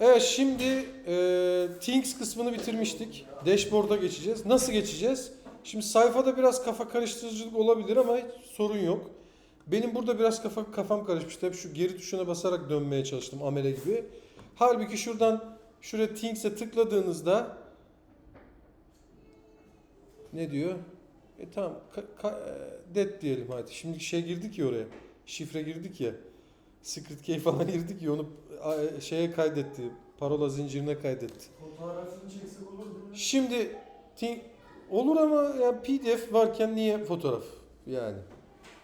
Evet şimdi e, Things kısmını bitirmiştik. Dashboard'a geçeceğiz. Nasıl geçeceğiz? Şimdi sayfada biraz kafa karıştırıcılık olabilir ama hiç sorun yok. Benim burada biraz kafa kafam karışmıştı. Hep şu geri tuşuna basarak dönmeye çalıştım amele gibi. Halbuki şuradan şuraya Things'e tıkladığınızda ne diyor? E tamam ka- ka- e, dead diyelim hadi. Şimdi şey girdik ya oraya. Şifre girdik ya. Secret key falan girdik ya onu şeye kaydetti. Parola zincirine kaydetti. Fotoğrafını çeksek olur mi? Şimdi olur ama ya PDF varken niye fotoğraf yani?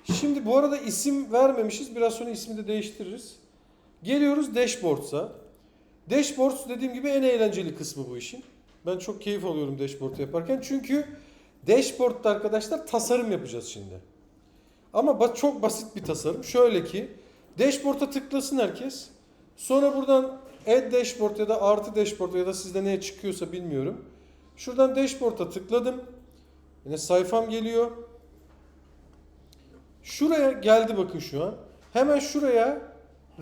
Şimdi bu arada isim vermemişiz. Biraz sonra ismi de değiştiririz. Geliyoruz Dashboards'a. Dashboards dediğim gibi en eğlenceli kısmı bu işin. Ben çok keyif alıyorum dashboard yaparken. Çünkü dashboard'da arkadaşlar tasarım yapacağız şimdi. Ama çok basit bir tasarım. Şöyle ki dashboard'a tıklasın herkes. Sonra buradan add dashboard ya da artı dashboard ya da sizde ne çıkıyorsa bilmiyorum. Şuradan dashboard'a tıkladım. Yine sayfam geliyor. Şuraya geldi bakın şu an. Hemen şuraya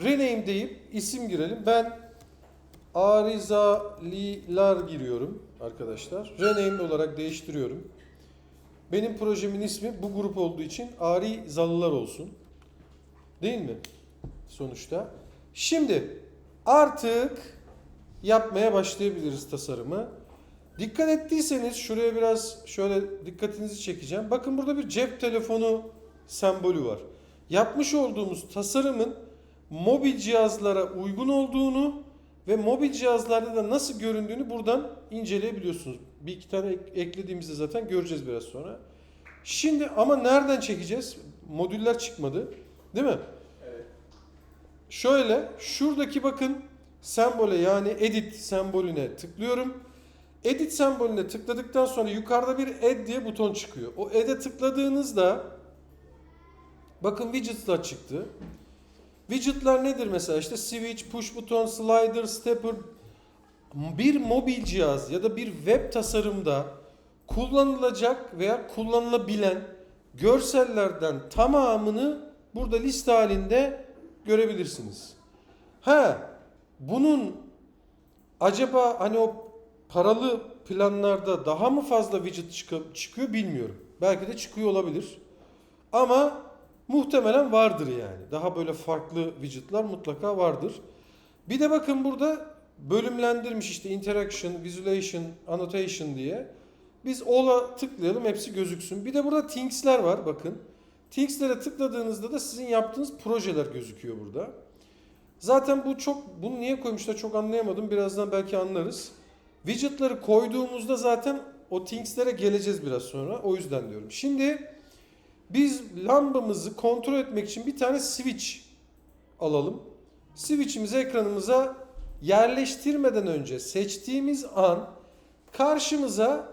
rename deyip isim girelim. Ben Arizalilar giriyorum arkadaşlar. Rename olarak değiştiriyorum. Benim projemin ismi bu grup olduğu için Arizalılar olsun. Değil mi? Sonuçta. Şimdi artık yapmaya başlayabiliriz tasarımı. Dikkat ettiyseniz şuraya biraz şöyle dikkatinizi çekeceğim. Bakın burada bir cep telefonu sembolü var. Yapmış olduğumuz tasarımın mobil cihazlara uygun olduğunu ve mobil cihazlarda da nasıl göründüğünü buradan inceleyebiliyorsunuz. Bir iki tane ek- eklediğimizde zaten göreceğiz biraz sonra. Şimdi ama nereden çekeceğiz? Modüller çıkmadı. Değil mi? Şöyle şuradaki bakın sembole yani edit sembolüne tıklıyorum. Edit sembolüne tıkladıktan sonra yukarıda bir add diye buton çıkıyor. O add'e tıkladığınızda bakın widget'lar çıktı. Widget'lar nedir mesela? İşte switch, push buton, slider, stepper bir mobil cihaz ya da bir web tasarımda kullanılacak veya kullanılabilen görsellerden tamamını burada liste halinde görebilirsiniz. Ha, bunun acaba hani o paralı planlarda daha mı fazla widget çıkı- çıkıyor bilmiyorum. Belki de çıkıyor olabilir. Ama muhtemelen vardır yani. Daha böyle farklı widgetler mutlaka vardır. Bir de bakın burada bölümlendirmiş işte interaction, visualization, annotation diye. Biz all'a tıklayalım hepsi gözüksün. Bir de burada Things'ler var bakın. Things'lere tıkladığınızda da sizin yaptığınız projeler gözüküyor burada. Zaten bu çok bunu niye koymuşlar çok anlayamadım. Birazdan belki anlarız. Widget'ları koyduğumuzda zaten o Things'lere geleceğiz biraz sonra. O yüzden diyorum. Şimdi biz lambamızı kontrol etmek için bir tane switch alalım. Switch'imizi ekranımıza yerleştirmeden önce seçtiğimiz an karşımıza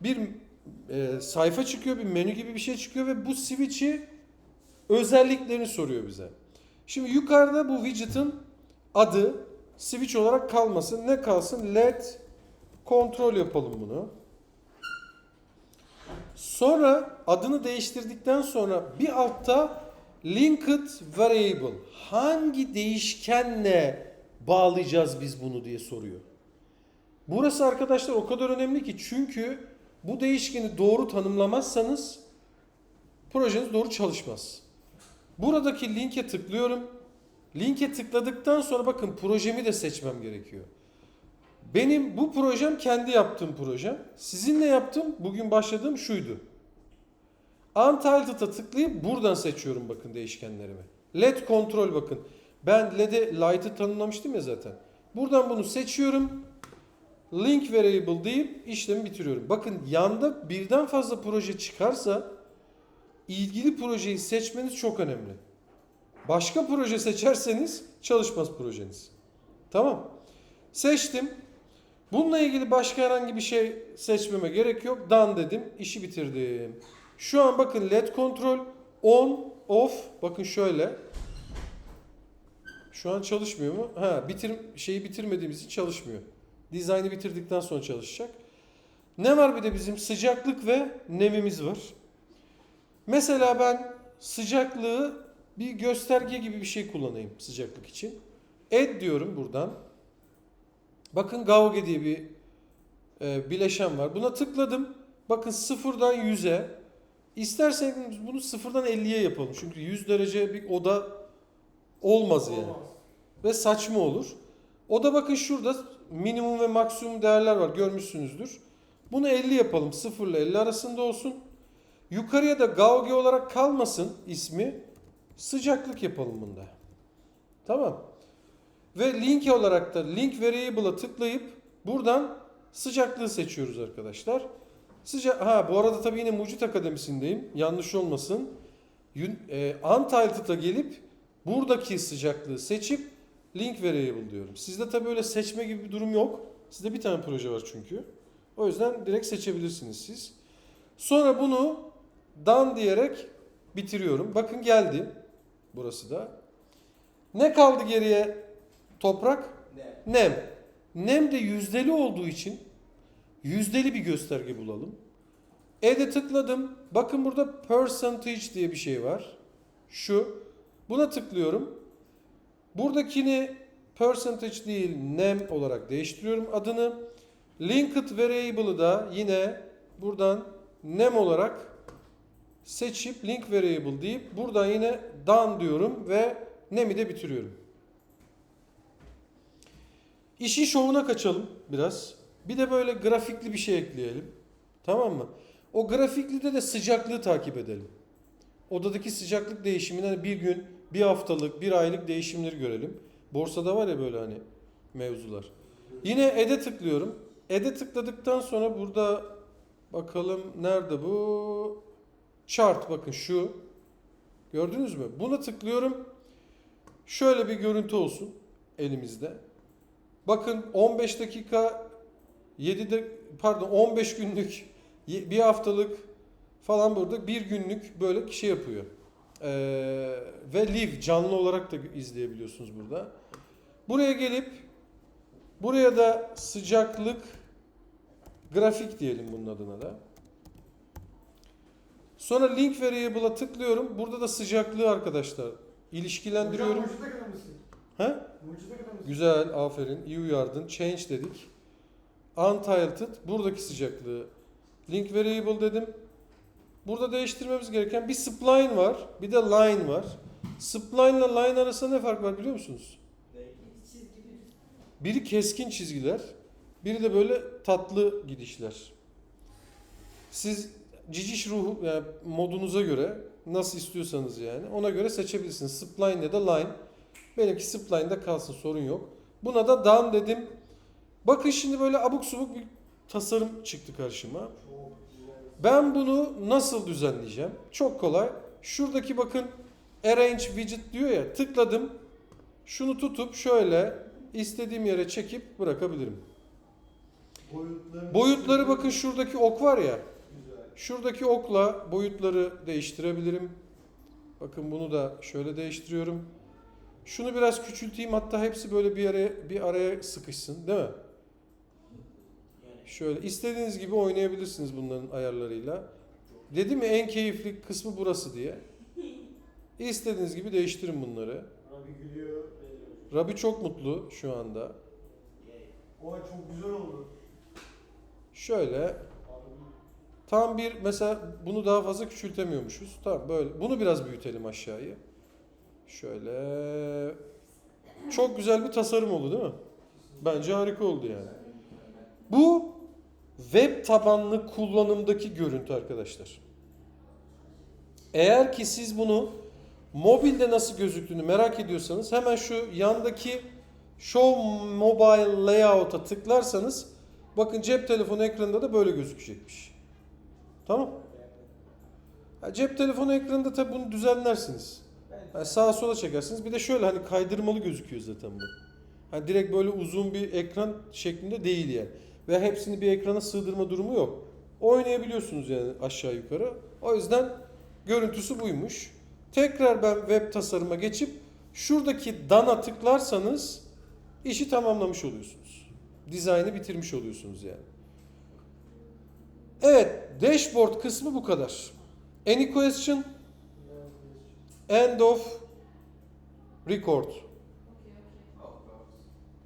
bir e, sayfa çıkıyor, bir menü gibi bir şey çıkıyor ve bu switch'i özelliklerini soruyor bize. Şimdi yukarıda bu widget'ın adı switch olarak kalmasın. Ne kalsın? LED kontrol yapalım bunu. Sonra adını değiştirdikten sonra bir altta linked variable hangi değişkenle bağlayacağız biz bunu diye soruyor. Burası arkadaşlar o kadar önemli ki çünkü bu değişkeni doğru tanımlamazsanız projeniz doğru çalışmaz. Buradaki linke tıklıyorum. Linke tıkladıktan sonra bakın projemi de seçmem gerekiyor. Benim bu projem kendi yaptığım projem. Sizinle yaptığım bugün başladığım şuydu. Untitled'a tıklayıp buradan seçiyorum bakın değişkenlerimi. LED kontrol bakın. Ben LED'e light'ı tanımlamıştım ya zaten. Buradan bunu seçiyorum. Link variable deyip işlemi bitiriyorum. Bakın yanda birden fazla proje çıkarsa ilgili projeyi seçmeniz çok önemli. Başka proje seçerseniz çalışmaz projeniz. Tamam. Seçtim. Bununla ilgili başka herhangi bir şey seçmeme gerek yok. Done dedim. işi bitirdim. Şu an bakın LED kontrol on, off. Bakın şöyle. Şu an çalışmıyor mu? Ha, bitir şeyi bitirmediğimiz için çalışmıyor. Dizaynı bitirdikten sonra çalışacak. Ne var bir de bizim sıcaklık ve nemimiz var. Mesela ben sıcaklığı bir gösterge gibi bir şey kullanayım sıcaklık için. Add diyorum buradan. Bakın Gauge diye bir e, bileşen var. Buna tıkladım. Bakın sıfırdan 100'e. İsterseniz bunu sıfırdan 50'ye yapalım. Çünkü 100 derece bir oda olmaz yani. Olmaz. Ve saçma olur. Oda bakın şurada minimum ve maksimum değerler var. Görmüşsünüzdür. Bunu 50 yapalım. 0 ile 50 arasında olsun. Yukarıya da Gauge olarak kalmasın ismi. Sıcaklık yapalım bunda. Tamam. Ve link olarak da link variable'a tıklayıp buradan sıcaklığı seçiyoruz arkadaşlar. Sıcak ha bu arada tabii yine Mucit Akademisi'ndeyim. Yanlış olmasın. Yun- E, Untilted'a gelip buradaki sıcaklığı seçip link variable diyorum. Sizde tabii öyle seçme gibi bir durum yok. Sizde bir tane proje var çünkü. O yüzden direkt seçebilirsiniz siz. Sonra bunu done diyerek bitiriyorum. Bakın geldi. Burası da. Ne kaldı geriye? Toprak, Ne? nem. Nem de yüzdeli olduğu için yüzdeli bir gösterge bulalım. E'de tıkladım. Bakın burada percentage diye bir şey var. Şu. Buna tıklıyorum. Buradakini percentage değil nem olarak değiştiriyorum adını. Linked variable'ı da yine buradan nem olarak seçip link variable deyip buradan yine done diyorum ve nem'i de bitiriyorum. İşin şovuna kaçalım biraz. Bir de böyle grafikli bir şey ekleyelim. Tamam mı? O grafiklide de sıcaklığı takip edelim. Odadaki sıcaklık değişimini hani bir gün, bir haftalık, bir aylık değişimleri görelim. Borsada var ya böyle hani mevzular. Yine Ed'e tıklıyorum. Ed'e tıkladıktan sonra burada bakalım nerede bu? Chart bakın şu. Gördünüz mü? Buna tıklıyorum. Şöyle bir görüntü olsun elimizde. Bakın 15 dakika 7'de pardon 15 günlük bir haftalık falan burada bir günlük böyle şey yapıyor. Ee, ve live canlı olarak da izleyebiliyorsunuz burada. Buraya gelip buraya da sıcaklık grafik diyelim bunun adına da. Sonra link variable'a tıklıyorum. Burada da sıcaklığı arkadaşlar ilişkilendiriyorum. Hocam? He? Güzel, aferin. iyi uyardın. Change dedik. Untilted, buradaki sıcaklığı. Link variable dedim. Burada değiştirmemiz gereken bir spline var, bir de line var. Spline ile line arasında ne fark var biliyor musunuz? Biri keskin çizgiler, biri de böyle tatlı gidişler. Siz ciciş ruhu yani modunuza göre nasıl istiyorsanız yani ona göre seçebilirsiniz. Spline ya da line. Benimki spline'da kalsın sorun yok. Buna da done dedim. Bakın şimdi böyle abuk subuk bir tasarım çıktı karşıma. Ben bunu nasıl düzenleyeceğim? Çok kolay. Şuradaki bakın arrange widget diyor ya tıkladım. Şunu tutup şöyle istediğim yere çekip bırakabilirim. Boyutları. Boyutları bakın şuradaki ok var ya. Şuradaki okla boyutları değiştirebilirim. Bakın bunu da şöyle değiştiriyorum. Şunu biraz küçülteyim hatta hepsi böyle bir araya bir araya sıkışsın, değil mi? Şöyle istediğiniz gibi oynayabilirsiniz bunların ayarlarıyla. Dedim ya en keyifli kısmı burası diye. İstediğiniz gibi değiştirin bunları. Abi gülüyor. Rabi çok mutlu şu anda. Oy çok güzel oldu. Şöyle tam bir mesela bunu daha fazla küçültemiyormuşuz. Tamam böyle. Bunu biraz büyütelim aşağıya. Şöyle çok güzel bir tasarım oldu değil mi? Bence harika oldu yani. Bu web tabanlı kullanımdaki görüntü arkadaşlar. Eğer ki siz bunu mobilde nasıl gözüktüğünü merak ediyorsanız hemen şu yandaki Show Mobile Layout'a tıklarsanız bakın cep telefonu ekranında da böyle gözükecekmiş. Tamam. Ha, cep telefonu ekranında tabi bunu düzenlersiniz. Yani sağa sola çekersiniz. Bir de şöyle hani kaydırmalı gözüküyor zaten bu. Hani direkt böyle uzun bir ekran şeklinde değil yani. Ve hepsini bir ekrana sığdırma durumu yok. Oynayabiliyorsunuz yani aşağı yukarı. O yüzden görüntüsü buymuş. Tekrar ben web tasarıma geçip şuradaki dana tıklarsanız işi tamamlamış oluyorsunuz. Dizaynı bitirmiş oluyorsunuz yani. Evet, dashboard kısmı bu kadar. Any question? End of record.